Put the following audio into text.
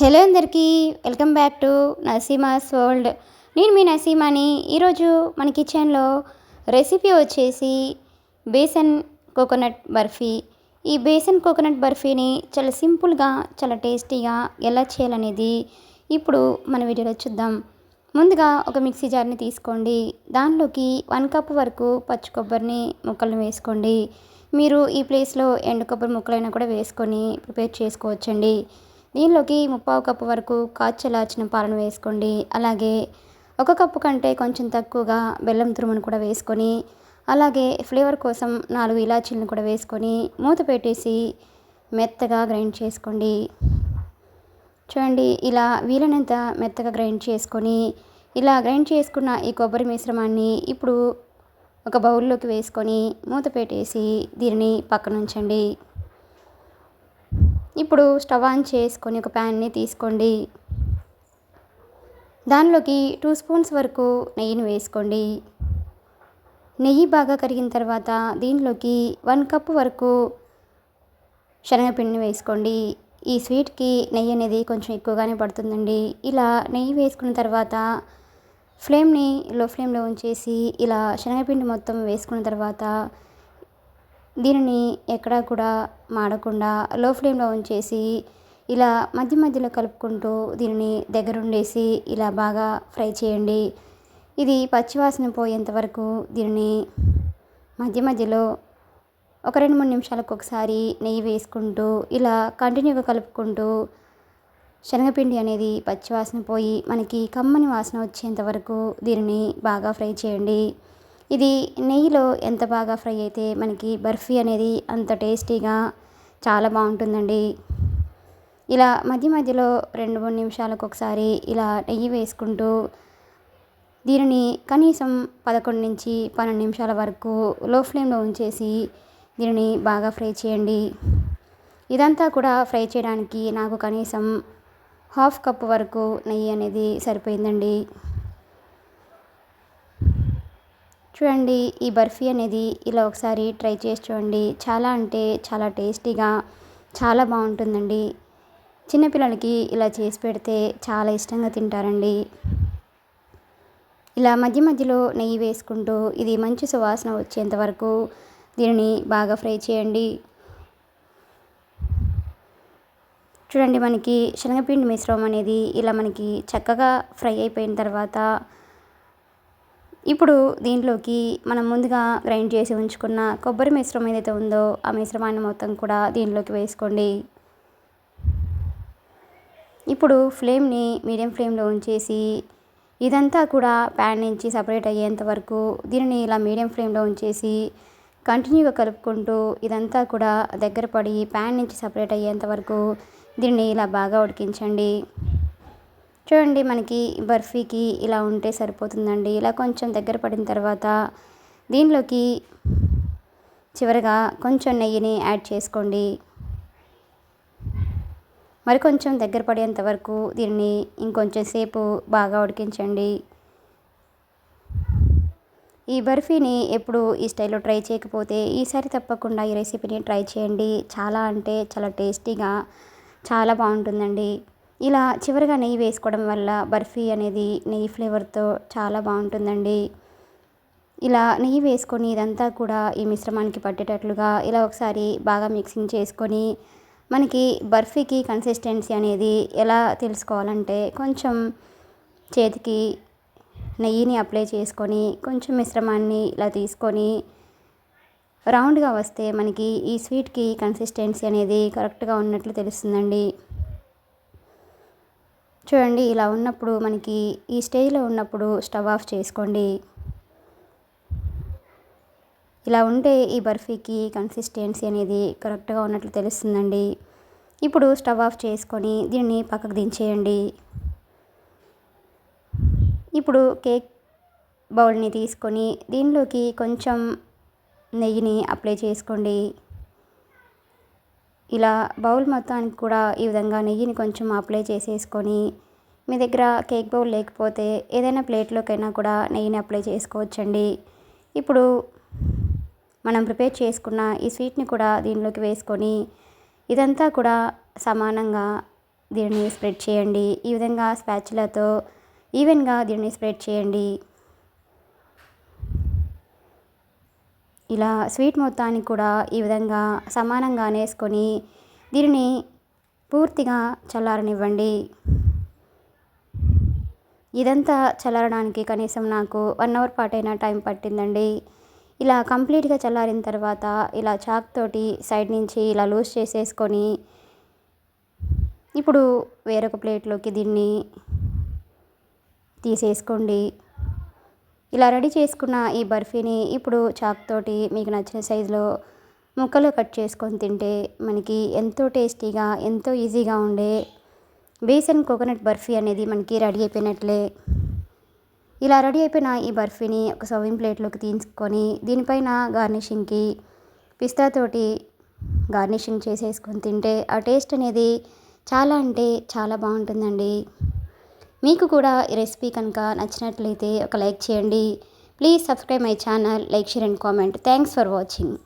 Hello అందరికీ welcome back to Naseema's world. నేను మీ నసీమాని ఈరోజు మన కిచెన్లో రెసిపీ వచ్చేసి బేసన్ కోకోనట్ బర్ఫీ. ఈ బేసన్ కోకోనట్ బర్ఫీని చాలా సింపుల్గా చాలా టేస్టీగా ఎలా చేయాలనేది ఇప్పుడు మన వీడియోలో చూద్దాం. ముందుగా ఒక మిక్సీ జార్ని తీసుకోండి. దానిలోకి వన్ కప్ వరకు పచ్చి కొబ్బరిని ముక్కలను వేసుకోండి. మీరు ఈ ప్లేస్లో ఎండు కొబ్బరి ముక్కలైనా కూడా వేసుకొని ప్రిపేర్ చేసుకోవచ్చండి. దీనిలోకి ముప్పావు కప్పు వరకు కాచలాచిన పాలను వేసుకోండి. అలాగే ఒక కప్పు కంటే కొంచెం తక్కువగా బెల్లం తురుమును కూడా వేసుకొని అలాగే ఫ్లేవర్ కోసం నాలుగు ఇలాచీలను కూడా వేసుకొని మూత పెట్టేసి మెత్తగా గ్రైండ్ చేసుకోండి. చూడండి ఇలా వీలైనంత మెత్తగా గ్రైండ్ చేసుకొని ఇలా గ్రైండ్ చేసుకున్న ఈ కొబ్బరి మిశ్రమాన్ని ఇప్పుడు ఒక బౌల్లోకి వేసుకొని మూత పెట్టేసి దీనిని పక్కనుంచండి. ఇప్పుడు స్టవ్ ఆన్ చేసుకొని ఒక ప్యాన్ని తీసుకోండి. దానిలోకి టూ స్పూన్స్ వరకు నెయ్యిని వేసుకోండి. నెయ్యి బాగా కరిగిన తర్వాత దీనిలోకి వన్ కప్ వరకు శనగపిండిని వేసుకోండి. ఈ స్వీట్కి నెయ్యి అనేది కొంచెం ఎక్కువగానే పడుతుందండి. ఇలా నెయ్యి వేసుకున్న తర్వాత ఫ్లేమ్ని లో ఫ్లేమ్లో ఉంచేసి ఇలా శనగపిండి మొత్తం వేసుకున్న తర్వాత దీనిని ఎక్కడా కూడా మాడకుండా లో ఫ్లేమ్లో ఉంచేసి ఇలా మధ్య మధ్యలో కలుపుకుంటూ దీనిని దగ్గరుండేసి ఇలా బాగా ఫ్రై చేయండి. ఇది పచ్చివాసన పోయేంత వరకు దీనిని మధ్య మధ్యలో ఒక రెండు మూడు నిమిషాలకు ఒకసారి నెయ్యి వేసుకుంటూ ఇలా కంటిన్యూగా కలుపుకుంటూ శనగపిండి అనేది పచ్చివాసన పోయి మనకి కమ్మని వాసన వచ్చేంత వరకు దీనిని బాగా ఫ్రై చేయండి. ఇది నెయ్యిలో ఎంత బాగా ఫ్రై అయితే మనకి బర్ఫీ అనేది అంత టేస్టీగా చాలా బాగుంటుందండి. ఇలా మధ్య మధ్యలో రెండు మూడు నిమిషాలకు ఒకసారి ఇలా నెయ్యి వేసుకుంటూ దీనిని కనీసం పదకొండు నుంచి పన్నెండు నిమిషాల వరకు లో ఫ్లేమ్లో ఉంచేసి దీనిని బాగా ఫ్రై చేయండి. ఇదంతా కూడా ఫ్రై చేయడానికి నాకు కనీసం హాఫ్ కప్ వరకు నెయ్యి అనేది సరిపోయిందండి. చూడండి ఈ బర్ఫీ అనేది ఇలా ఒకసారి ట్రై చేసి చూడండి. చాలా అంటే చాలా టేస్టీగా చాలా బాగుంటుందండి. చిన్నపిల్లలకి ఇలా చేసి పెడితే చాలా ఇష్టంగా తింటారండి. ఇలా మధ్య మధ్యలో నెయ్యి వేసుకుంటూ ఇది మంచి సువాసన వచ్చేంత వరకు దీనిని బాగా ఫ్రై చేయండి. చూడండి మనకి శనగపిండి మిశ్రమం అనేది ఇలా మనకి చక్కగా ఫ్రై అయిపోయిన తర్వాత ఇప్పుడు దీంట్లోకి మనం ముందుగా గ్రైండ్ చేసి ఉంచుకున్న కొబ్బరి మిశ్రమం ఏదైతే ఉందో ఆ మిశ్రమాన్ని మొత్తం కూడా దీనిలోకి వేసుకోండి. ఇప్పుడు ఫ్లేమ్ని మీడియం ఫ్లేమ్లో ఉంచేసి ఇదంతా కూడా ప్యాన్ నుంచి సపరేట్ అయ్యేంత వరకు దీనిని ఇలా మీడియం ఫ్లేమ్లో ఉంచేసి కంటిన్యూగా కలుపుకుంటూ ఇదంతా కూడా దగ్గర పడి ప్యాన్ నుంచి సపరేట్ అయ్యేంత వరకు దీన్ని ఇలా బాగా ఉడికించండి. చూడండి మనకి బర్ఫీకి ఇలా ఉంటే సరిపోతుందండి. ఇలా కొంచెం దగ్గర పడిన తర్వాత దీనిలోకి చివరిగా కొంచెం నెయ్యిని యాడ్ చేసుకోండి. మరి కొంచెం దగ్గర పడేంత వరకు దీన్ని ఇంకొంచెం సేపు బాగా ఉడికించండి. ఈ బర్ఫీని ఎప్పుడు ఈ స్టైల్లో ట్రై చేయకపోతే ఈసారి తప్పకుండా ఈ రెసిపీని ట్రై చేయండి. చాలా అంటే చాలా టేస్టీగా చాలా బాగుంటుందండి. ఇలా చివరిగా నెయ్యి వేసుకోవడం వల్ల బర్ఫీ అనేది నెయ్యి ఫ్లేవర్తో చాలా బాగుంటుందండి. ఇలా నెయ్యి వేసుకొని ఇదంతా కూడా ఈ మిశ్రమానికి పట్టేటట్లుగా ఇలా ఒకసారి బాగా మిక్సింగ్ చేసుకొని మనకి బర్ఫీకి కన్సిస్టెన్సీ అనేది ఎలా తెలుసుకోవాలంటే కొంచెం చేతికి నెయ్యిని అప్లై చేసుకొని కొంచెం మిశ్రమాన్ని ఇలా తీసుకొని రౌండ్గా వస్తే మనకి ఈ స్వీట్కి కన్సిస్టెన్సీ అనేది కరెక్ట్గా ఉన్నట్లు తెలుస్తుందండి. చూడండి ఇలా ఉన్నప్పుడు మనకి ఈ స్టేజ్లో ఉన్నప్పుడు స్టవ్ ఆఫ్ చేసుకోండి. ఇలా ఉంటే ఈ బర్ఫీకి కన్సిస్టెన్సీ అనేది కరెక్ట్గా ఉన్నట్లు తెలుస్తుందండి. ఇప్పుడు స్టవ్ ఆఫ్ చేసుకొని దీన్ని పక్కకు దించేయండి. ఇప్పుడు కేక్ బౌల్ని తీసుకొని దీనిలోకి కొంచెం నెయ్యిని అప్లై చేసుకోండి. ఇలా బౌల్ మొత్తానికి కూడా ఈ విధంగా నెయ్యిని కొంచెం అప్లై చేసేసుకొని మీ దగ్గర కేక్ బౌల్ లేకపోతే ఏదైనా ప్లేట్లోకైనా కూడా నెయ్యిని అప్లై చేసుకోవచ్చండి. ఇప్పుడు మనం ప్రిపేర్ చేసుకున్న ఈ స్వీట్ని కూడా దీనిలోకి వేసుకొని ఇదంతా కూడా సమానంగా దీనిని స్ప్రెడ్ చేయండి. ఈ విధంగా స్పాచులతో ఈవెన్గా దీనిని స్ప్రెడ్ చేయండి. ఇలా స్వీట్ మొత్తాన్ని కూడా ఈ విధంగా సమానంగా వేసుకొని దీనిని పూర్తిగా చల్లారనివ్వండి. ఇదంతా చల్లారడానికి కనీసం నాకు వన్ అవర్ పాటైనా టైం పట్టిందండి. ఇలా కంప్లీట్గా చల్లారిన తర్వాత ఇలా చాక్ తోటి సైడ్ నుంచి ఇలా లూజ్ చేసేసుకొని ఇప్పుడు వేరొక ప్లేట్లోకి దీన్ని తీసేసుకోండి. ఇలా రెడీ చేసుకున్న ఈ బర్ఫీని ఇప్పుడు చాక్ తోటి మీకు నచ్చిన సైజులో ముక్కలు కట్ చేసుకొని తింటే మనకి ఎంతో టేస్టీగా ఎంతో ఈజీగా ఉండే బేసన్ కోకోనట్ బర్ఫీ అనేది మనకి రెడీ అయిపోయినట్లే. ఇలా రెడీ అయిపోయిన ఈ బర్ఫీని ఒక సర్వింగ్ ప్లేట్లోకి తీసుకొని దీనిపైన గార్నిషింగ్కి పిస్తాతోటి గార్నిషింగ్ చేసేసుకొని తింటే ఆ టేస్ట్ అనేది చాలా అంటే చాలా బాగుంటుందండి. మీకు కూడా ఈ రెసిపీ కనుక నచ్చినట్లయితే ఒక లైక్ చేయండి. Please subscribe my channel. Like share and comment. Thanks for watching.